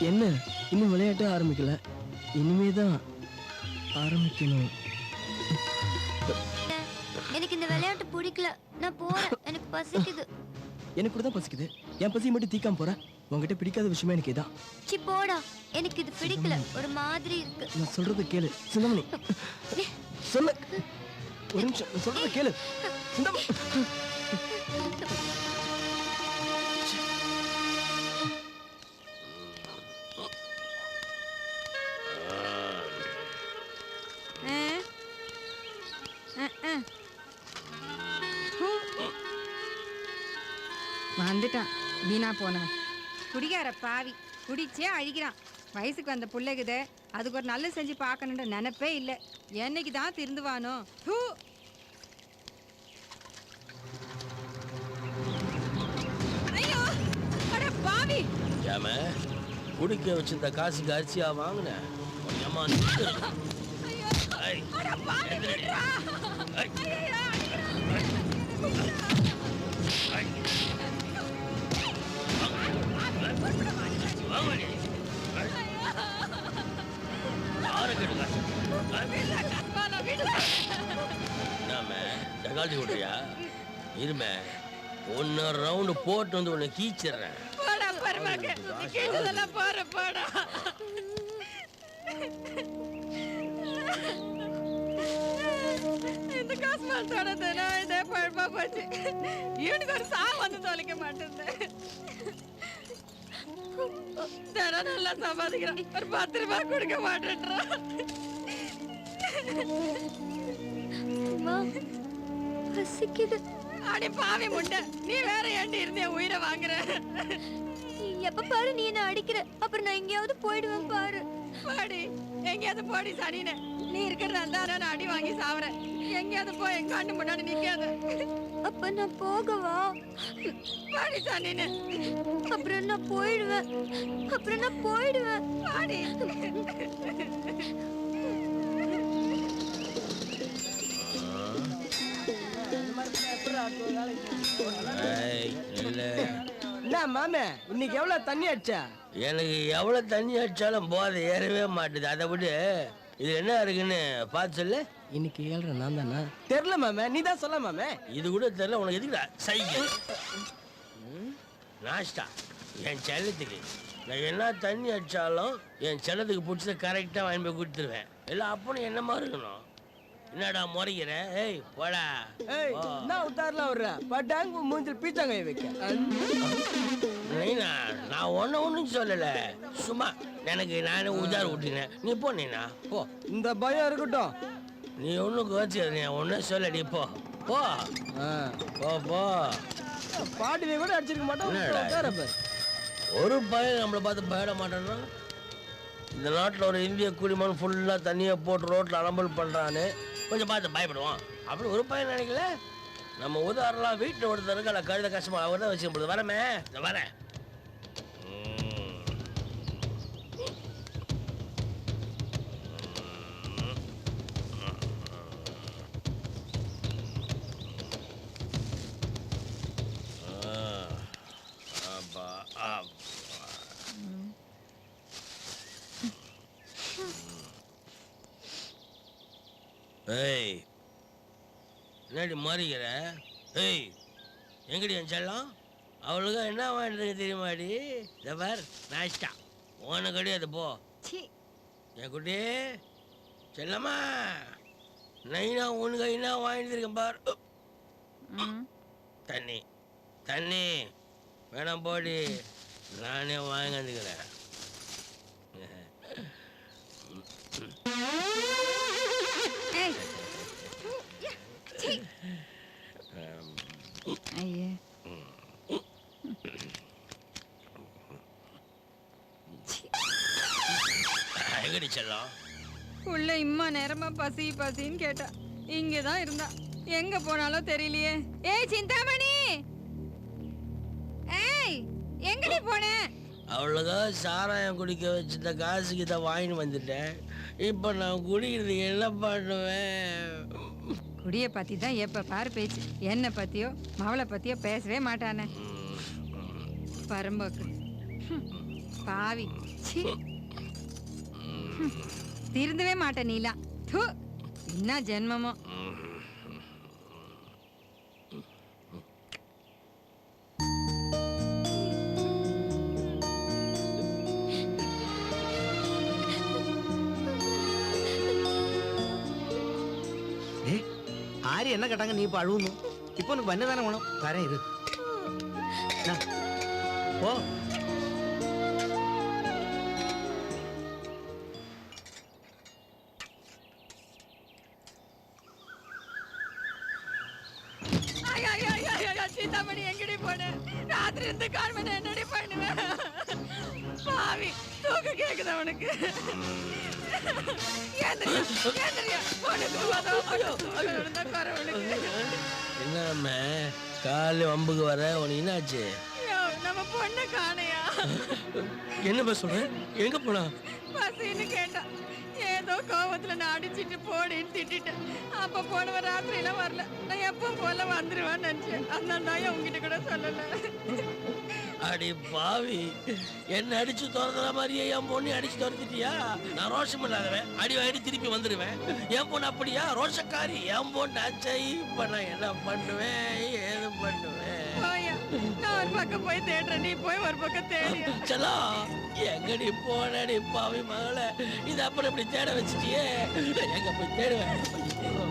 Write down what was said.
என்ன? இன்னும் விளையாட்டே ஆரம்பிக்கல. இனிமே தான் ஆரம்பிக்கணும். எனக்கு இந்த விளையாட்டு பிடிக்கல. நான் போறேன். எனக்கு பசிக்குது. எனக்கு கூட தான் பசிக்குது. என் பசி மட்டும் தீக்காம போற? உன்கிட்ட பிடிக்காத விஷயமே எனக்கு இதான். சி போடா. எனக்கு இது பிடிக்கல. ஒரு மாதிரி இருக்கு. நான் சொல்றத கேளு. சிந்தாமணி சொல்ல ஒரு நிமிஷம். நான் சொல்றத கேளு. சிந்தாமணி வந்துட்டான். வீணா போனவன் குடிகார பாவி. குடிச்சே அழிக்கிறான் வயசுக்கு வந்த பிள்ளைக்குதே அதுக்கு ஒரு நல்ல செஞ்சு பார்க்கணுன்ற நினைப்பே இல்லை. என்னைக்கு தான் திருந்துவானோ? ஹூ! ஐயோ! அட பாவி! ஏம குடிக்க வச்சிருந்த காசுக்கு அரிசியா வாங்கினேன் கொஞ்சமா நிறுத்து. ஐய், அட பாவி டகால்டி விட்றியா இருமே ஒன்னு ரவுண்டு போட்டு வந்து உன்னை கீச்சிடுறேன். போடா பரவாங்க கேட்டதெல்லாம் போற போடா இந்த காஸ்மாலத்தோட தினம் இதே பழப்பா போச்சு. இவனுக்கு ஒரு சா வந்து தொலைக்க மாட்டேன் தினம் நல்லா சம்பாதிக்கிறான். ஒரு பத்து ரூபாய் கொடுக்க மாட்டேன்றான். பசிக்குது அடி பாவி முண்டை நீ வேற ஏண்டி இருந்தே உயிரை வாங்குற? எப்ப பாரு நீ என்ன அடிக்கிற? அப்புறம் நான் எங்கேயாவது போயிடுவேன் பாரு. பாடி எங்கேயாவது போடி சனின. நீ இருக்கிறது அந்த நான் அடி வாங்கி சாவறேன். எங்கேயாவது போய் எங்க கண்ணு முன்னாடி நிக்காத. அப்ப நான் போகவா? பாடி சனின. அப்புறம் நான் போயிடுவேன். அப்புறம் நான் போயிடுவேன். பாடி. இல்ல. என்ன மாமே இன்னைக்கு எவ்வளவு தண்ணி அடிச்சா? எனக்கு எவ்வளவு தண்ணி அடிச்சாலும் போதை ஏறவே மாட்டுது. அதை விட. இது என்ன இருக்குன்னு பார்த்து சொல்லு. இன்னைக்கு ஏழ்ற நான் தானா? தெரியல மாமே நீ தான் சொல்ல மாமே. இது கூட தெரியல உனக்கு எதுக்குடா? சைக்கிள் நாஷ்டா. என் செல்லத்துக்கு. நான் என்ன தண்ணி அடிச்சாலும் என் செல்லத்துக்கு பிடிச்சத கரெக்டாக வாங்கி போய் கொடுத்துருவேன். இல்லை அப்பனும் என்னமா இருக்கணும்? என்னடா முறைக்கிற ஏய் போடா. ஏய். நான் உத்தாரல வர்ற? பட்டாங்க மூஞ்சில் பீச்சாங்க வைக்க. நைனா நான் ஒன்றும் ஒன்றும் சொல்லலை. சும்மா எனக்கு நானே உதார் விட்டுனேன் நீ போ நீனா. போ. இந்த பயம் இருக்கட்டும். நீ ஒன்றும் கோச்சு நீ ஒன்றும் சொல்லடி போ. போ. போ போ. பாட்டிவே கூட அடிச்சிருக்க மாட்டோம் ஒரு பையன் நம்மளை பார்த்து பயட மாட்டான்னா? இந்த நாட்டில் ஒரு இந்திய குடிமகன் ஃபுல்லாக தண்ணியை போட்டு ரோட்டில் அலம்பல் பண்ணுறான்னு கொஞ்சம் பார்த்து பயப்படுவோம் அப்படி ஒரு பையன் நினைக்கல நம்ம உதாரணம் வீட்டில் ஒருத்தருக்கு அதில் கழுத கஷ்டமா அவர் தான் வச்சுக்க வச்சு வரமே இந்த வரேன் ம். ஆ. அப்பா அப்பா ஏய் என்னடி மாறிக்கிற ஏய் எங்கடி என் செல்லம்? அவளுக்கு என்ன வாங்கிட்டு தெரியுமாடி? இந்த பார் நாஷ்டா உனக்கு கிடையாது போ. என் குட்டி செல்லம்மா நைனா உனக்கு என்ன வாங்கிட்டு இருக்கேன் பார்? ம். தண்ணி தண்ணி. வேணாம் போடி. நானே வாங்கி வந்துக்கிறேன் ஏய் ஹூ, யா, சீ. ஐயே எங்கடி செல்லம். உள்ள இம்மா நேரமா பசி பசின்னு கேட்டா. இங்கே தான் இருந்தா. எங்க போனாலும் தெரியலையே. ஏய் சிந்தாமணி! ஏய் எங்கடி போன? அவ்வளோக்கா சாராயம் குடிக்க வச்சுட்ட காசுக்கு இதை வாங்கிட்டு வந்துட்டேன். இப்போ நான் குடிக்கிறதுக்கு என்ன பண்ணுவேன்? குடிய பத்தி தான் எப்ப பாரு பேச்சு. என்ன பத்தியோ மவளை பத்தியோ பேசவே மாட்டானே. பரம்போக்கு. பாவி. ச்சீ. ஹம். திருந்தவே மாட்டேன் நீலா தூ என்ன ஜென்மமோ ஏய் ஆரி என்ன கேட்டாங்க நீ இப்போ அழுவணும் இப்போ உனக்கு பண்ண தானே வேணும் சீதாமணி எங்கடி போன? ராத்திரி இருந்து காண்மணி என்னடி பண்ணுவேன் பாவி தூக்க கேக்குது அவனுக்கு என்னம்மா காலைல வம்புக்கு வர உனக்கு என்னாச்சு? நம்ம பொண்ணு காணையா? என்னம்மா சொல்றேன் எங்க போனா? பசின்னு கேட்டா. ஏதோ கோபத்தில் நான் அடிச்சிட்டு போடின்னு திட்டிட்டேன் அப்போ போனவன் ராத்திரியெல்லாம் வரல. நான் எப்போ போல வந்துடுவான்னு நினச்சேன். அந்த தான் உங்ககிட்ட கூட சொல்லலை. அடி பாவி. என்ன அடிச்சு துரத்துற மாதிரியே என் பொண்ணு அடிச்சு துரத்திட்டியா? நான் ரோஷம் இல்லாதவன். அடி அடி திருப்பி வந்துடுவேன் என் பொண்ணு அப்படியா? ரோஷக்காரி. என் பொண்ணு அச்சை. இப்போ நான் என்ன பண்ணுவேன்? ஏது பண்ணுவேன் பக்கம் போய் தேடுற நீ போய் ஒரு பக்கம் தேடி. செல்லா எங்கடி போனடி பாவி மகள. இது அப்புறம் இப்படி தேட வச்சுட்டியே? எங்க போய் தேடுவேன்